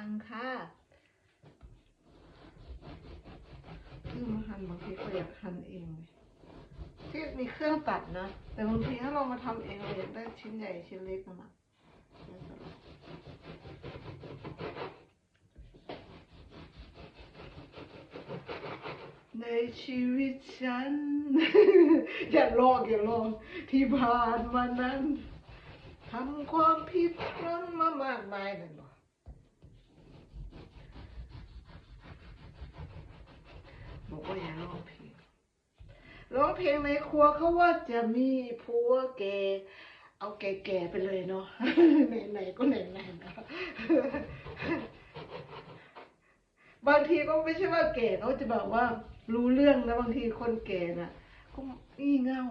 ปังค่ะคือมาหั่นบางทีก็อยากหั่นเองเลยที่มีเครื่องตัดนะ แต่บางทีถ้าเรามาทำเองเราอยากได้ชิ้นใหญ่ชิ้นเล็กนะในชีวิตฉัน อย่าลอกอย่าลองที่ผ่านมานั้นทำความผิดพลั้งมามากมายเลยบอกบอกว่าอย่าร้องเพลง ร้องเพลงในครัวเขาว่าจะมีผัวแกเอาแก่ๆไปเลยเนาะไหนๆก็ไหนๆนะบางทีก็ไม่ใช่ว่าแก่เขาจะแบบว่ารู้เรื่องนะบางทีคนแก่น่ะ ก็งี่เง่า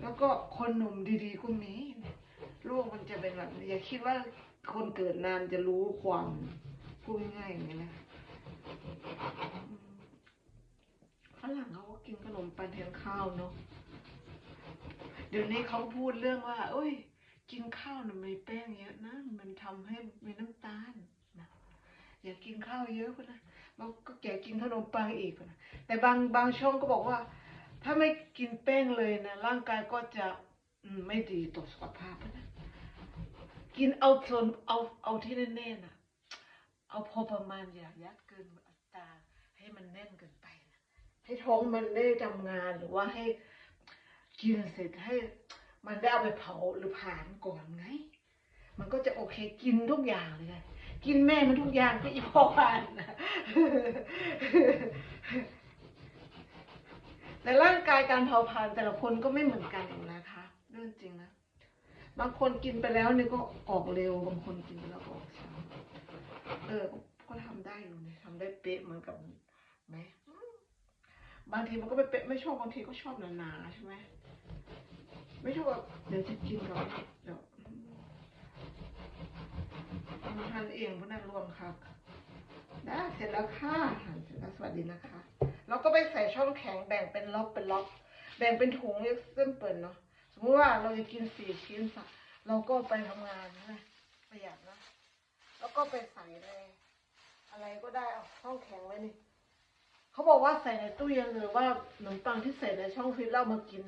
แล้วก็คนหนุ่มดีๆก็มีโลกมันจะเป็นแบบอย่าคิดว่าคนเกิดนานจะรู้ความพูดง่ายอย่างนี้นะ ฝรั่งเขาก็กินขนมปังแทนข้าวเนาะ เดี๋ยวนี้เขาพูดเรื่องว่าเอ้ย กินข้าวน่ะมีแป้งเยอะนะ มันทำให้มีน้ำตาลนะอย่ากินข้าวเยอะคนนะบางก็แก่กินขนมปังอีกนะแต่บางบางช่องก็บอกว่า ถ้าไม่กินแป้งเลยนะร่างกายก็จะไม่ดีต่อสุขภาพนะกินเอาส่วนเอาเอาที่แน่ๆนะเอาพอประมาณอย่ายัดเกินอัตราให้มันแน่นเกินไป ให้ท้องมันได้ทำงานหรือว่าให้กินเสร็จให้มันได้เอาไปเผาหรือผ่านก่อนไง มันก็จะโอเคกินทุกอย่างเลย กินแม่มันทุกอย่างก็อีพ่อผ่านนะแต่ร่างกายการเผาผลาญแต่ละคนก็ไม่เหมือนกันนะคะเรื่องจริงนะ บางคนกินไปแล้วเนี่ยก็ออกเร็ว บางคนกินไปแล้วก็ออกช้าเออ ก็ทำได้อยู่นี่ทำได้เป๊ะเหมือนกับไหม บางทีมันก็ไม่เป๊ะไม่ชอบบางทีก็ชอบหนาๆใช่ไหมไม่ชอบแบบเดี๋ยวจะกินกับเดี๋ยวอืมทานเองพราะนั่นรวมครับได้เสร็จแล้วค่ะทานเสร็จแล้วสวัสดีนะคะเราก็ไปใส่ช่องแข็งแบ่งเป็นล็อกเป็นล็อก แบ่งเป็นถุงเล็กเส้นเปิดเนาะสมมติว่าเราจะกินสี่ชิ้นสักเราก็ไปทำงานนะประหยัดนะ แล้วก็ไปใส่ในอะไรก็ได้เอาช่องแข็งไว้นี่ เขาบอกว่าใส่ในตู้เย็นหรือว่าขนมปังที่ใส่ในช่องฟรีซแล้วเอามากิน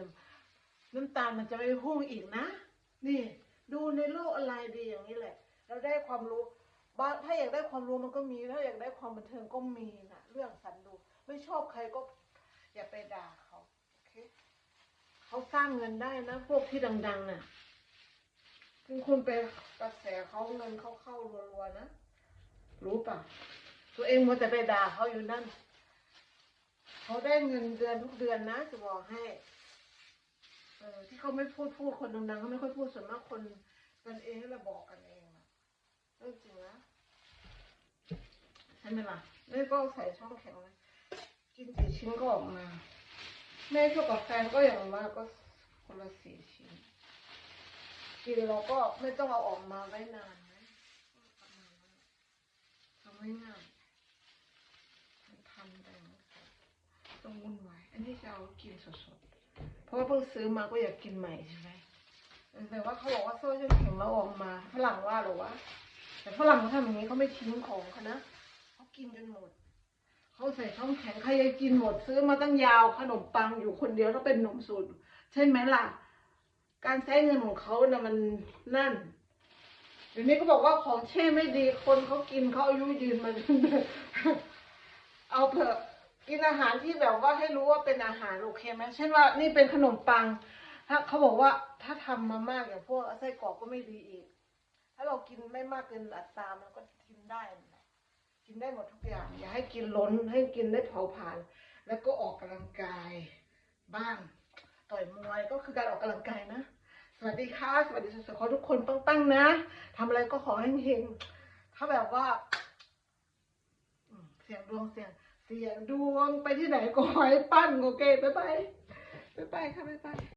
น้ำตาลมันจะไม่พุ่งอีกนะ นี่ ดูในโลกออนไลน์ดีอย่างนี้แหละ เราได้ความรู้บางถ้าอยากได้ความรู้มันก็มี ถ้าอยากได้ความบันเทิงก็มีนะเรื่องสันดูไม่ชอบใครก็อย่าไปด่าเขาโอเคเขาสร้างเงินได้นะ พวกที่ดัง ๆ น่ะคือคุณไปกระแสเขาเงินเขาเข้ารัวๆนะ รู้ป่ะ ตัวเองมัวแต่ไปด่าเขาอยู่นั่น เขาได้เงินเดือนทุกเดือนนะ จะบอกให้ เออที่เขาไม่พูดพูดคนดังๆเขาไม่ค่อยพูดส่วนมากคนกันเองเราบอกกันเองนะเรื่องจริงนะใช่ไหมล่ะนี่ก็ใส่ช่องแข็งเลยกินกี่ชิ้นก็ออกมาแม่ชอบกับแฟนก็อย่างมากก็คนละสี่ชิ้นกินเราก็ไม่ต้องเอาออกมาไว้นานนะทำไม่ง่ายทำแต่ ต้องวุ่นวายอันนี้จะเอากินสดๆ เพราะว่าเพิ่งซื้อมาก็อยากกินใหม่ใช่ไหมเออแต่ว่าเขาบอกว่าโซ่จะแข็งแล้วออกมาฝรั่งว่าหรอวะแต่ฝรั่งเขาทำอย่างนี้เขาไม่ทิ้งของเขานะเขากินจนหมดเขาใส่ช่องแข็งใครจะกินหมด ซื้อมาตั้งยาวขนมปังอยู่คนเดียวถ้าเป็นนมสูตรใช่ไหมล่ะ การใช้เงินของเขานะ่ะมันนั่นเดี๋ยวนี้ก็บอกว่าของแช่ไม่ดีคนเขากินเขาอายุยืนมาเอาเถอะ กินอาหารที่แบบว่าให้รู้ว่าเป็นอาหารโอเคไหมเช่นว่านี่เป็นขนมปังถ้าเขาบอกว่าถ้าทำมามากอย่างพวกไส้กรอกก็ไม่ดีอีก ถ้าเรากินไม่มากเกินอัตรามันก็กินได้ กินได้หมดทุกอย่าง อย่าให้กินล้นให้กินได้เผาผลาญแล้วก็ออกกำลังกายบ้างต่อยมวยก็คือการออกกำลังกายนะ สวัสดีค่ะสวัสดีสวัสดีขอทุกคนปังๆนะทำอะไรก็ขอให้เฮงๆถ้าแบบว่าเสียงดวงเสียง เสียงดวงไปที่ไหนก็หอยปั้นโอเคบ๊ายบายบ๊ายบายค่ะไปไป